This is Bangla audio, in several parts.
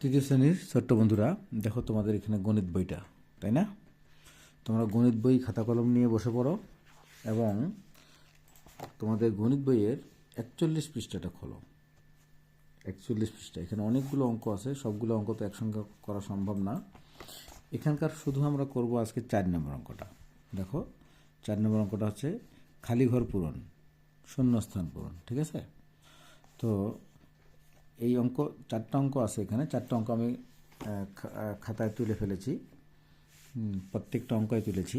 তৃতীয় শ্রেণির ছোট্ট বন্ধুরা, দেখো তোমাদের এখানে গণিত বইটা, তাই না? তোমরা গণিত বই খাতা কলম নিয়ে বসে পড়ো এবং তোমাদের গণিত বইয়ের একচল্লিশ পৃষ্ঠাটা খোলো। একচল্লিশ পৃষ্ঠা। এখানে অনেকগুলো অঙ্ক আছে, সবগুলো অঙ্ক তো একসঙ্গে করা সম্ভব না। এখানকার শুধু আমরা করব আজকে চার নম্বর অঙ্কটা। দেখো, চার নম্বর অঙ্কটা হচ্ছে খালি ঘর পূরণ, শূন্যস্থান পূরণ, ঠিক আছে? তো এই অঙ্ক, চারটা অঙ্ক আছে এখানে। চারটা অঙ্ক আমি খাতায় তুলে ফেলেছি। প্রত্যেকটা অঙ্কই তুলেছি।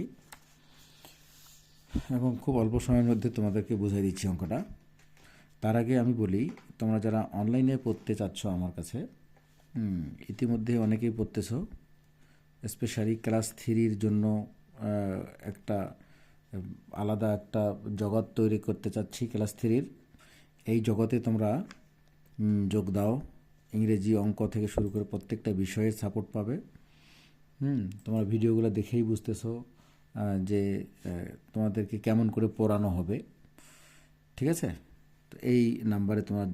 এবং খুব অল্প সময়ের মধ্যে তোমাদেরকে বুঝিয়ে দিচ্ছি অঙ্কটা। তার আগে আমি বলি, তোমরা যারা অনলাইনে পড়তে চাচ্ছ আমার কাছে ইতিমধ্যে অনেকেই পড়তেছো স্পেশালি ক্লাস থ্রির জন্য একটা, আলাদা একটা জগৎ তৈরি করতে চাচ্ছি ক্লাস থ্রির। এই জগতে তোমরা যোগ দাও। ইংরেজি অঙ্ক থেকে শুরু করে প্রত্যেকটা বিষয়ের সাপোর্ট পাবে। হুম, তোমার ভিডিওগুলো দেখেই বুঝতেছো যে তোমাদেরকে কেমন করে পড়ানো হবে। ঠিক আছে? তো এই নাম্বারে তোমার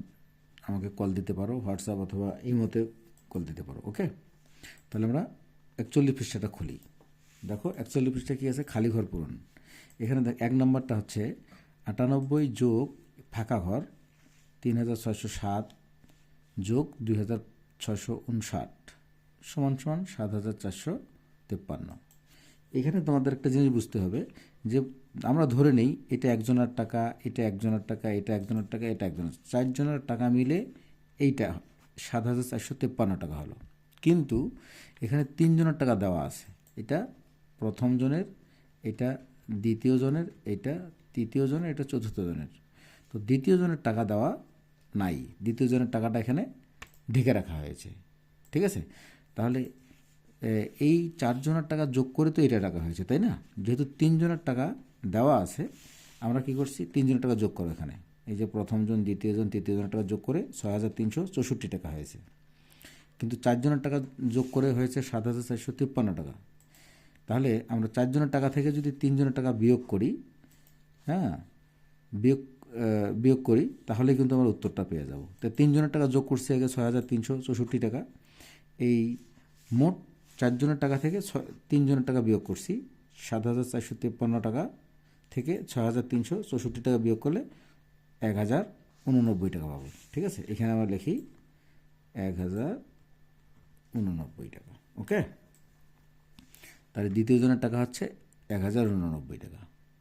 আমাকে কল দিতে পারো হোয়াটসঅ্যাপ অথবা এই মতে কল দিতে পারো ওকে তাহলে আমরা একচল্লিশ পৃষ্ঠাটা খুলি। দেখো, একচল্লিশ পৃষ্ঠা কী আছে? খালি ঘর পূরণ। এখানে দেখ, এক নম্বরটা হচ্ছে আটানব্বই যোগ ফাঁকা ঘর তিন হাজার ছয়শো সাত যোগ দুই হাজার ছয়শো উনষাট সমান সমান সাত হাজার চারশো তেপ্পান্ন। এখানে তোমাদের একটা জিনিস বুঝতে হবে যে আমরা ধরে নেই এটা একজনের টাকা, এটা একজনের টাকা, এটা একজনের টাকা, এটা একজনের চারজনের টাকা মিলে এইটা সাত হাজার চারশো তেপ্পান্ন টাকা হলো। কিন্তু এখানে তিনজনের টাকা দেওয়া আছে। এটা প্রথম জনের, এটা দ্বিতীয় জনের, এটা তৃতীয় জনের, এটা চতুর্থ জনের। তো দ্বিতীয় জনের টাকা দেওয়া নাই। দ্বিতীয় জনের টাকাটা এখানে ঢেকে রাখা হয়েছে। ঠিক আছে? তাহলে এই চারজনের টাকা যোগ করে তো এটা টাকা হয়েছে, তাই না? যেহেতু তিনজনের টাকা দেওয়া আছে, আমরা কি করছি? তিনজনের টাকা যোগ করো এখানে। এই যে প্রথমজন দ্বিতীয়জন তৃতীয়জনের টাকা যোগ করে ছয় হাজার তিনশো চৌষট্টি টাকা হয়েছে। কিন্তু চারজনের টাকা যোগ করে হয়েছে সাত হাজার চারশো তিপ্পান্ন টাকা। তাহলে আমরা চারজনের টাকা থেকে যদি তিনজনের টাকা বিয়োগ করি হ্যাঁ বিয়োগ বিয়োগ করি তাহলে কিন্তু আমরা উত্তরটা পেয়ে যাব। তো তিনজনের টাকা যোগ করছি আগে ছয় হাজার তিনশো চৌষট্টি টাকা। এই মোট চারজনের টাকা থেকে ছয়, তিনজনের টাকা বিয়োগ করছি, সাত হাজার চারশো তিপ্পান্ন টাকা থেকে ছয় হাজার তিনশো চৌষট্টি টাকা বিয়োগ করলে এক হাজার উননব্বই টাকা পাবো। ঠিক আছে? এখানে আমরা লিখি এক হাজার উননব্বই টাকা। ওকে? তাহলে দ্বিতীয় জনের টাকা হচ্ছে এক হাজার উননব্বই টাকা।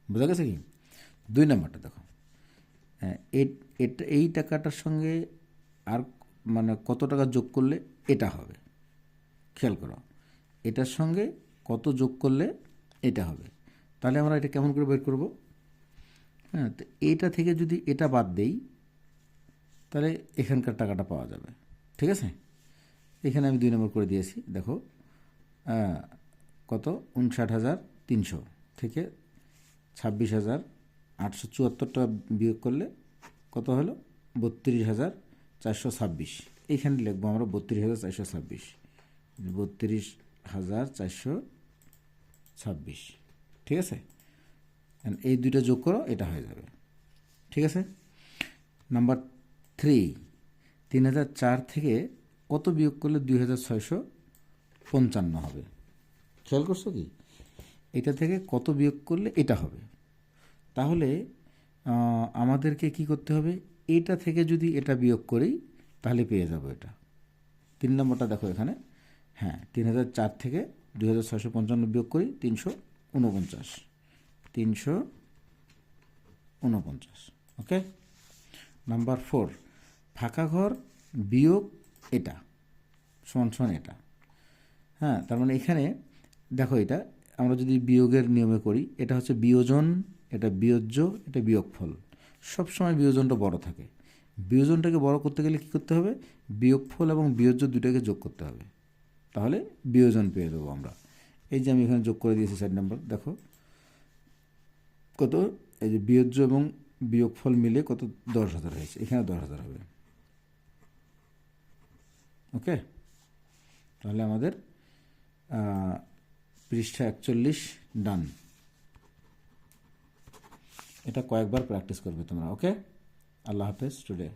বোঝা গেছে কি? দুই নম্বরটা দেখো। এটা, এই টাকাটার সঙ্গে আর মানে কত টাকা যোগ করলে এটা হবে? খেয়াল করো, এটার সঙ্গে কত যোগ করলে এটা হবে? তাহলে আমরা এটা কেমন করে বের করব? হ্যাঁ তো এইটা থেকে যদি এটা বাদ দেই, তাহলে এখানকার টাকাটা পাওয়া যাবে। ঠিক আছে? এখানে আমি দুই নম্বর করে দিয়েছি, দেখো। কত? উনষাট হাজার তিনশো থেকে ছাব্বিশ হাজার আটশো চুয়াত্তর টাকা বিয়োগ করলে কত হলো? বত্রিশ হাজার চারশো ছাব্বিশ। এইখানে লিখব আমরা বত্রিশ হাজার চারশো ছাব্বিশ। বত্রিশ হাজার চারশো ছাব্বিশ। ঠিক আছে? এই দুইটা যোগ করো, এটা হয়ে যাবে। ঠিক আছে? নাম্বার থ্রি তিন হাজার চার থেকে কত বিয়োগ করলে দুই হাজার ছয়শো পঞ্চান্ন হবে? খেয়াল করছ কি? এটা থেকে কত বিয়োগ করলে এটা হবে? তাহলে আমাদেরকে কি করতে হবে? এটা থেকে যদি এটা বিয়োগ করি, তাহলে পেয়ে যাব এটা। তিন নম্বরটা দেখো এখানে। হ্যাঁ তিন হাজার চার থেকে দুই হাজার ছয়শো পঞ্চান্ন বিয়োগ করি, তিনশো উনপঞ্চাশ। তিনশো উনপঞ্চাশ, ওকে? নাম্বার ফোর, ফাঁকা ঘর বিয়োগ এটা, সমান সমান এটা। হ্যাঁ তার মানে এখানে, দেখো এটা, আমরা যদি বিয়োগের নিয়মে করি, এটা হচ্ছে বিয়োজন এটা বিয়োজ্য, এটা বিয়োগফল। সবসময় বিয়োজনটা বড় থাকে। বিয়োজনটাকে বড় করতে গেলে কী করতে হবে? বিয়োগফল এবং বিয়োজ্য দুটাকে যোগ করতে হবে। তাহলে বিয়োজন পেয়ে যাব আমরা। এই যে আমি এখানে যোগ করে দিয়েছি চার নাম্বার দেখো। কত? এই যে বিয়োজ্য এবং বিয়োগফল মিলে কত? দশ হাজার হয়েছে। এখানে দশ হাজার হবে। ওকে? তাহলে আমাদের পৃষ্ঠা একচল্লিশ ডান এটা কয়েকবার প্র্যাকটিস করবে তোমরা ওকে আল্লাহ হাফেজ টুডে